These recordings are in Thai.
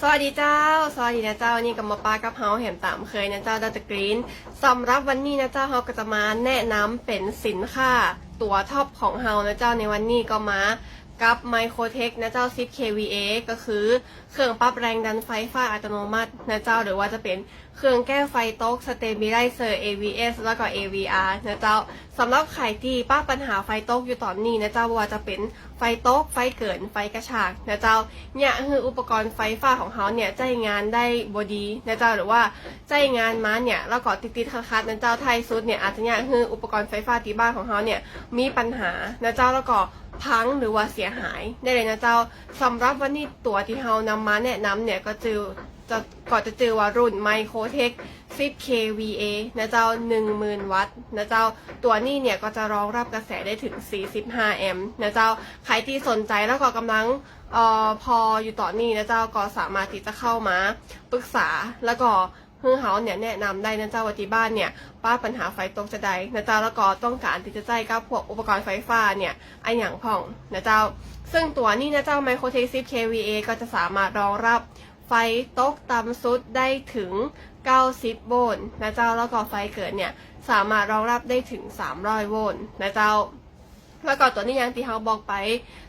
สวัสดีเจ้า สวัสดีนะเจ้าวันนี้กับมาปากับเฮาเห็นตามเคยนะเจ้าดัตกรีนสำหรับวันนี้นะเจ้าเฮาก็จะมาแนะนำเป็นสินค้าตัวท็อปของเฮานะเจ้าในวันนี้ก็มา กับไมโครเทคนะเจ้า 10 kVA ก็คือเครื่องปรับแรงดันไฟฟ้าอัตโนมัตินะเจ้าหรือว่าจะเป็นเครื่องแก้ไฟโต๊ะ Stabilizer AVS แล้วก็ AVR นะเจ้าสำหรับใครที่ป้าปัญหาไฟโต๊ะอยู่ตอนนี้นะเจ้าว่าจะเป็นไฟโต๊ะไฟเกินไฟกระชากนะเจ้าเนี่ยคืออุปกรณ์ไฟฟ้าของเขาเนี่ยใจงานได้บดีนะเจ้าหรือว่าใจงานมาเนี่ยแล้วก็ติดติดๆคัดๆนะเจ้าไทยสุดเนี่ยอาจจะเนี่ยคืออุปกรณ์ไฟฟ้าที่บ้านของเขาเนี่ยมีปัญหานะเจ้าแล้วก็พังหรือว่าเสียหายได้เลยนะเจ้าสำหรับวันนี้ตัวที่เรานำมาแนะนำเนี่ยก็จือจะก่อนจะเจอว่ารุ่นไมโครเทค 10 kVA นะเจ้า 10,000 วัตต์นะเจ้า ตัวนี้เนี่ยก็จะรองรับกระแสได้ถึง 45 แอมป์นะเจ้า ใครที่สนใจแล้วก็กำลังออพออยู่ต่อนี้นะเจ้าก็สามารถที่จะเข้ามาปรึกษาแล้วก็ ฮือเฮาเนี่ยแนะนำได้นะเจ้าว่าที่บ้านเนี่ยป้าปัญหาไฟตกจะใดนะเจ้าแล้วก็ต้องการที่จะใจกับพวกอุปกรณ์ไฟฟ้าเนี่ยไออย่างพ่องนะเจ้า ซึ่งตัวนี้นะเจ้า Microtech 10 kVA ก็จะสามารถรองรับไฟตกต่ำสุดได้ถึง 90 โวลต์นะเจ้าแล้วก็ไฟเกิดเนี่ยสามารถรองรับได้ถึง 300 โวลต์นะเจ้า แล้วก็ตัวนี้ยังที่เขาบอกไป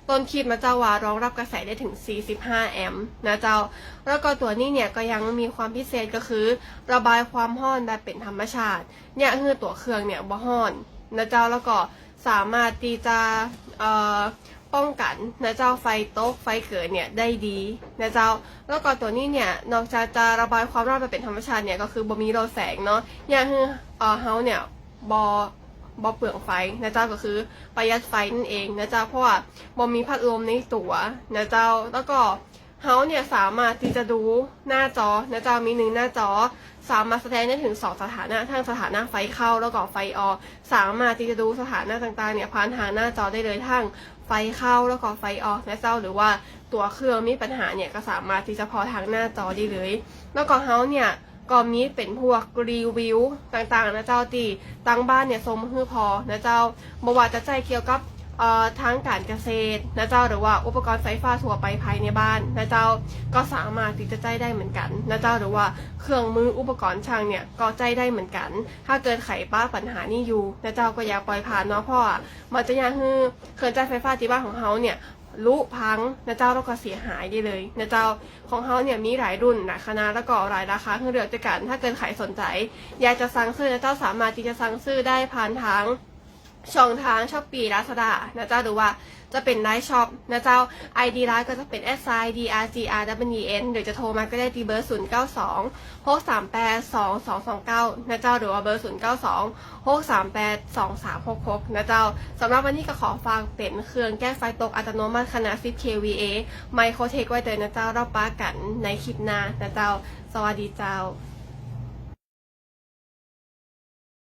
ต้นคลิปมาเจ้าว่ารองรับกระแสได้ถึง 45 แอมป์นะเจ้า แล้วก็ตัวนี้เนี่ยก็ยังมีความพิเศษก็คือ ระบายความร้อนแบบเป็นธรรมชาติ เนี่ยคือตัวเครื่องเนี่ยบ่ร้อนนะเจ้าแล้วก็สามารถที่จะเอ่อป้องกันนะเจ้าไฟโต๊ะไฟเกิดเนี่ยได้ดีนะเจ้า แล้วก็ตัวนี้เนี่ยนอกจากจะระบายความร้อนแบบเป็นธรรมชาติเนี่ยก็คือบ่มีโลแสงเนาะอย่างคือเอ่อเฮาเนี่ยบอ บอเปลืองไฟนะเจ้าก็คือประหยัดไฟนั่นเองนะเจ้าเพราะว่าบอมีพัดลมในตัวนะเจ้าแล้วก็เฮาเนี่ยสามารถที่จะดูหน้าจอนะเจ้ามีหนึ่งหน้าจอ สามารถแสดงได้ถึงสองสถานะทั้งสถานะไฟเข้าแล้วก็ไฟออกสามารถที่จะดูสถานะต่างๆเนี่ยผ่านทางหน้าจอได้เลยทั้งไฟเข้าแล้วก็ไฟออกนะเจ้าหรือว่าตัวเครื่องมีปัญหาเนี่ยก็สามารถที่จะพอทางหน้าจอได้เลย แล้วก็เฮาเนี่ย ก็มีเป็นพวกรีวิวต่างๆนะเจ้าตีตั้งบ้านเนี่ยทรงมือพอนะเจ้าบว่าจะใจเกี่ยวกับทางการเกษตรนะเจ้าหรือว่าอุปกรณ์ไฟฟ้าทั่วไปภายในบ้านนะเจ้าก็สามารถที่จะใจได้เหมือนกันนะเจ้าหรือว่าเครื่องมืออุปกรณ์ช่างเนี่ยก็ใจได้เหมือนกัน ถ้าเกิดไขป้าปัญหานี่อยู่นะเจ้าก็อย่าปล่อยผ่านเนาะเพราะว่ามันจะยังคือเครื่องใจไฟฟ้าที่บ้านของเขาเนี่ย ลุพังนะเจ้าแล้วก็เสียหายได้เลยนะเจ้าของเขาเนี่ยมีหลายรุ่นหลายคณะแล้วก็หลายราคาให้เรือด้วยกัน ถ้าเกินใครสนใจ อยากจะสั่งซื้อนะเจ้าสามารถที่จะสั่งซื้อได้ผ่านทาง ช่องทางช้อปปี้ลาซาด้านะเจ้าหรือว่าจะเป็นไลน์ช็อปนะเจ้า ID ร้านก็จะเป็น s i d r g r w n หรือจะโทรมาก็ได้ที่เบอร์0 9 2 6 3 8 2 2 2 9นะเจ้าหรือว่าเบอร์ 0 9 2 6 3 8 2 3 6 6นะเจ้าสำหรับวันนี้ก็ขอฟังเป็นเครื่องแก้ไฟตกอัตโนมัติขนาด 10 kVA ไมโครเทคไว้เตยนะเจ้าเราป้ากันในคลิปหน้านะเจ้า สวัสดีเจ้า